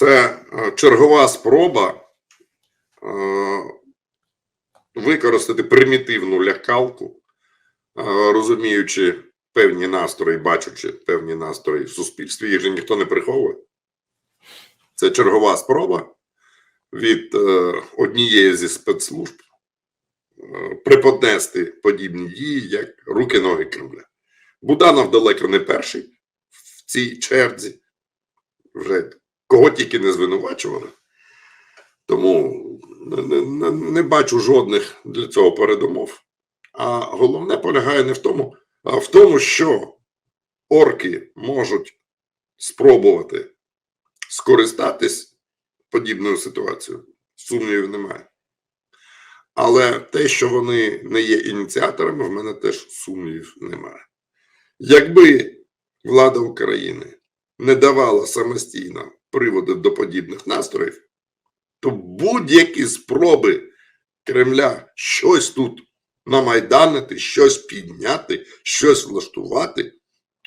Це е, чергова спроба е, використати примітивну лякалку, е, розуміючи певні настрої, бачучи певні настрої в суспільстві, їх же ніхто не приховує. Це чергова спроба від однієї зі спецслужб приподнести подібні дії, як руки-ноги Кремля. Буданов далеко не перший в цій черзі. Вже кого тільки не звинувачували. Тому не, не, не- бачу жодних для цього передумов. А головне полягає не в тому, а в тому, що орки можуть спробувати скористатись подібною ситуацією. Сумнівів немає. Але те, що вони не є ініціаторами, в мене теж сумнівів немає. Якби влада України не давала самостійно приводи до подібних настроїв, то будь-які спроби Кремля щось тут намайданити, щось підняти, щось влаштувати,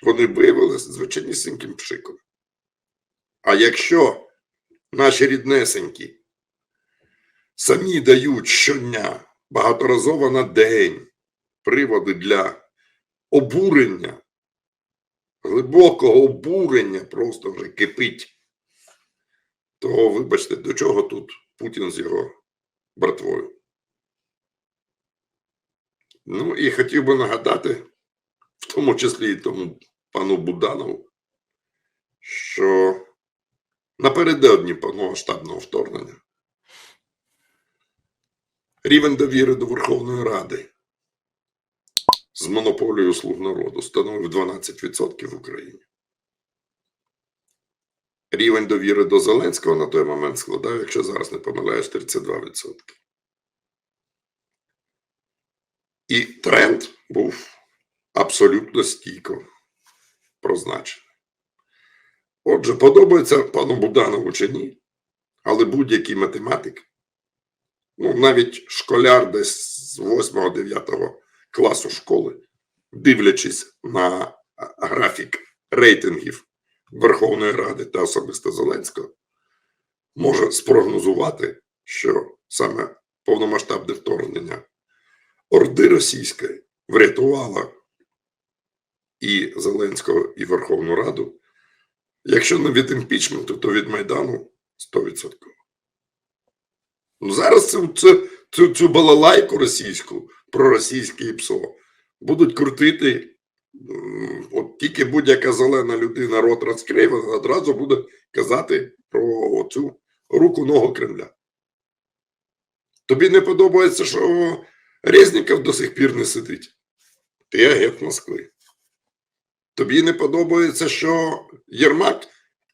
вони виявилися звичайнісіньким пшиком. А якщо наші ріднесенькі самі дають щодня багаторазово на день приводи для обурення, глибокого обурення просто вже кипить, то вибачте, до чого тут Путін з його братвою? Ну і хотів би нагадати, в тому числі і тому пану Буданову, що напередодні повномасштабного вторгнення рівень довіри до Верховної Ради з монополією слуг народу становив 12% в Україні. Рівень довіри до Зеленського на той момент складав, якщо зараз не помиляюсь, 32%. І тренд був абсолютно стійко прозначений. Отже, подобається пану Буданову чи ні, але будь-який математик, ну навіть школяр десь з 8-9 класу школи, дивлячись на графік рейтингів Верховної Ради та особисто Зеленського, може спрогнозувати, що саме повномасштабне вторгнення Орди Російської врятувало і Зеленського, і Верховну Раду. Якщо не від імпічменту, то від Майдану 100%. Ну, зараз цю, цю, цю, цю балалайку російську про російське ІПСО будуть крутити. От тільки будь-яка зелена людина рот розкриє, одразу буде казати про цю руку ногу Кремля. Тобі не подобається, що Резніков до сих пір не сидить. Ти агент Москви. Тобі не подобається, що Єрмак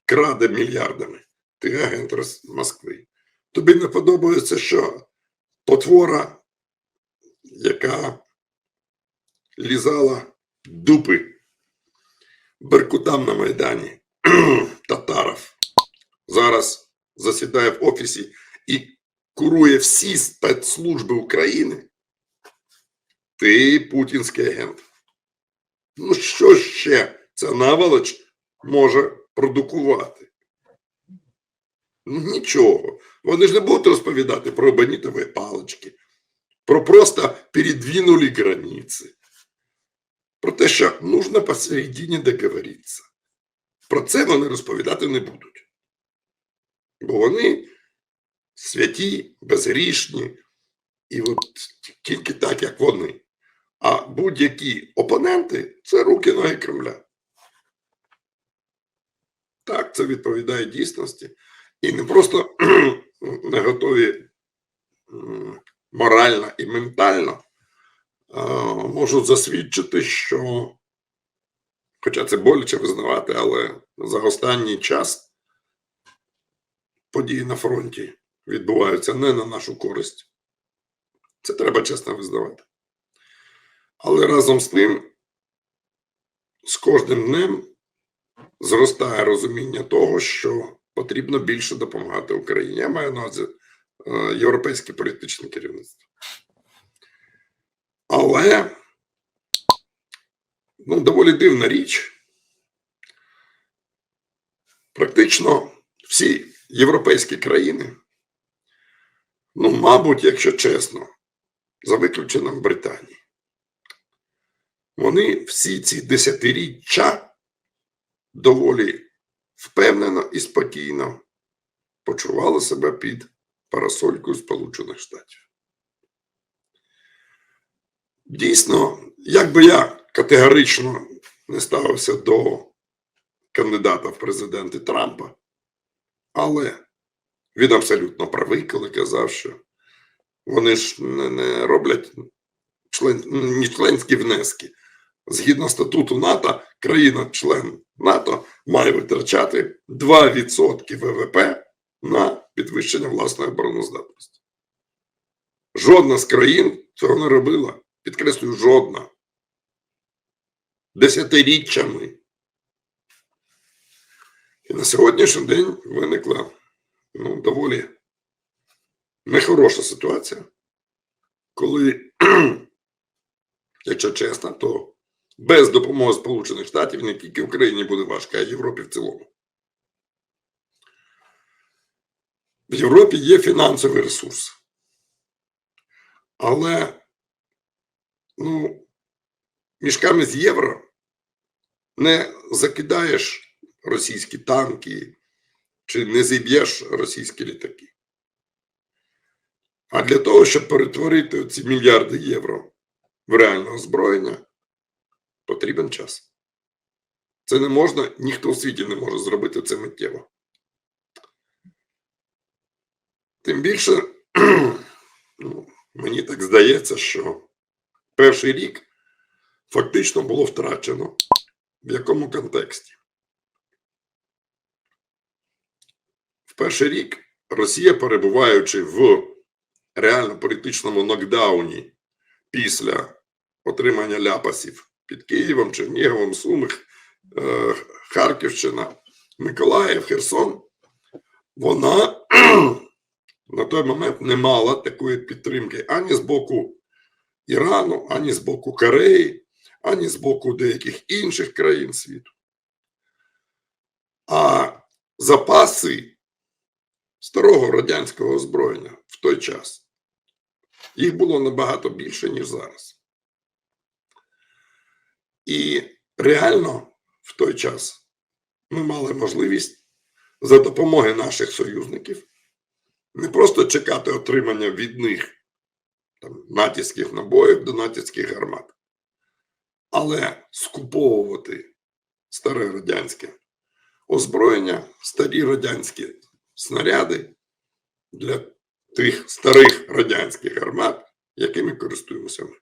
краде мільярдами. Ти агент Москви. Тобі не подобається, що потвора, яка лізала дупи беркутам на Майдані, Татаров, зараз засідає в офісі і курує всі спецслужби України. Ти путінський агент. Ну, що ще ця наволоч може продукувати? Ну, Нічого. Вони ж не будуть розповідати про бенітові палички, про просто передвинули границі, про те, що нужно посередині договоритися. Про це вони розповідати не будуть. Бо вони святі, безгрішні, і от тільки так, як вони. А будь-які опоненти це руки ноги Кремля. Так, це відповідає дійсності. І не просто не готові морально і ментально а, можуть засвідчити, що, хоча це боляче визнавати, але за останній час події на фронті відбуваються не на нашу користь. Це треба чесно визнавати. Але разом з тим, з кожним днем зростає розуміння того, що потрібно більше допомагати Україні. Я маю на увазі е, європейське політичне керівництво. Але ну, доволі дивна річ. Практично всі європейські країни, ну, мабуть, якщо чесно, за виключенням Британії, вони всі ці десятиріччя доволі впевнено і спокійно почували себе під парасолькою Сполучених Штатів. Дійсно, як би я категорично не ставився до кандидата в президенти Трампа, але він абсолютно правий, коли казав, що вони ж не, не роблять член, ні членські внески. Згідно статуту НАТО, країна-член НАТО має витрачати 2% ВВП на підвищення власної обороноздатності. Жодна з країн цього не робила. Підкреслюю, жодна. Десятиріччями. І на сьогоднішній день виникла ну, доволі нехороша ситуація, коли, якщо чесно, то без допомоги Сполучених Штатів не тільки Україні буде важко, а Європі в цілому. В Європі є фінансовий ресурс. Але ну, мішками з євро не закидаєш російські танки чи не зіб'єш російські літаки. А для того, щоб перетворити ці мільярди євро в реальне озброєння, потрібен час. Це не можна, ніхто у світі не може зробити це миттєво. Тим більше, ну, мені так здається, що перший рік фактично було втрачено. В якому контексті? В перший рік Росія, перебуваючи в реально політичному нокдауні після отримання ляпасів під Києвом, Черніговом, Сумих, е, Харківщина, Миколаїв, Херсон, вона на той момент не мала такої підтримки ані з боку Ірану, ані з боку Кореї, ані з боку деяких інших країн світу. А запаси старого радянського озброєння в той час їх було набагато більше, ніж зараз. І реально в той час ми мали можливість за допомогою наших союзників не просто чекати отримання від них там, натівських набоїв до натівських гармат, але скуповувати старе радянське озброєння, старі радянські снаряди для тих старих радянських гармат, якими користуємося ми.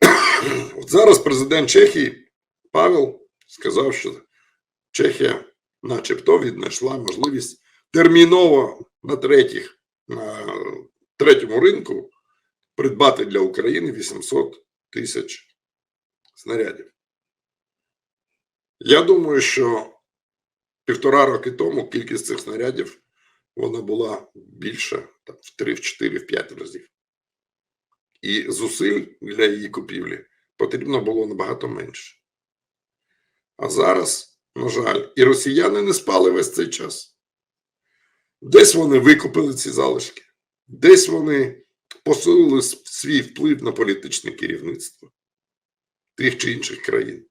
От зараз президент Чехії Павел сказав, що Чехія, начебто, віднайшла можливість терміново на третіх, третьому ринку придбати для України 800 тисяч снарядів. Я думаю, що півтора роки тому кількість цих снарядів вона була більша там, в 3, в 4, в 5 разів. І зусиль для її купівлі потрібно було набагато менше. А зараз, на жаль, і росіяни не спали весь цей час. Десь вони викупили ці залишки, десь вони посилили свій вплив на політичне керівництво тих чи інших країн.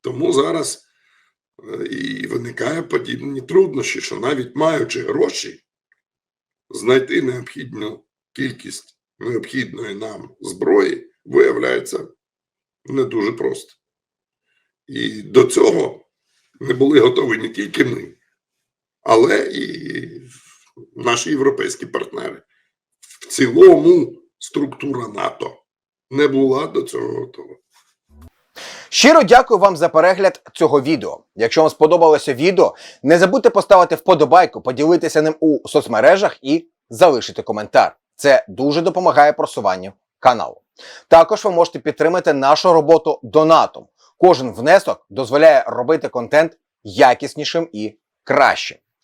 Тому зараз е, і виникає подібні труднощі, що навіть маючи гроші, знайти необхідну кількість необхідної нам зброї виявляється не дуже просто. І до цього не були готові не тільки ми, але і наші європейські партнери. В цілому структура НАТО не була до цього готова. Щиро дякую вам за перегляд цього відео. Якщо вам сподобалося відео, не забудьте поставити вподобайку, поділитися ним у соцмережах і залишити коментар. Це дуже допомагає просуванню каналу. Також ви можете підтримати нашу роботу донатом. Кожен внесок дозволяє робити контент якіснішим і кращим.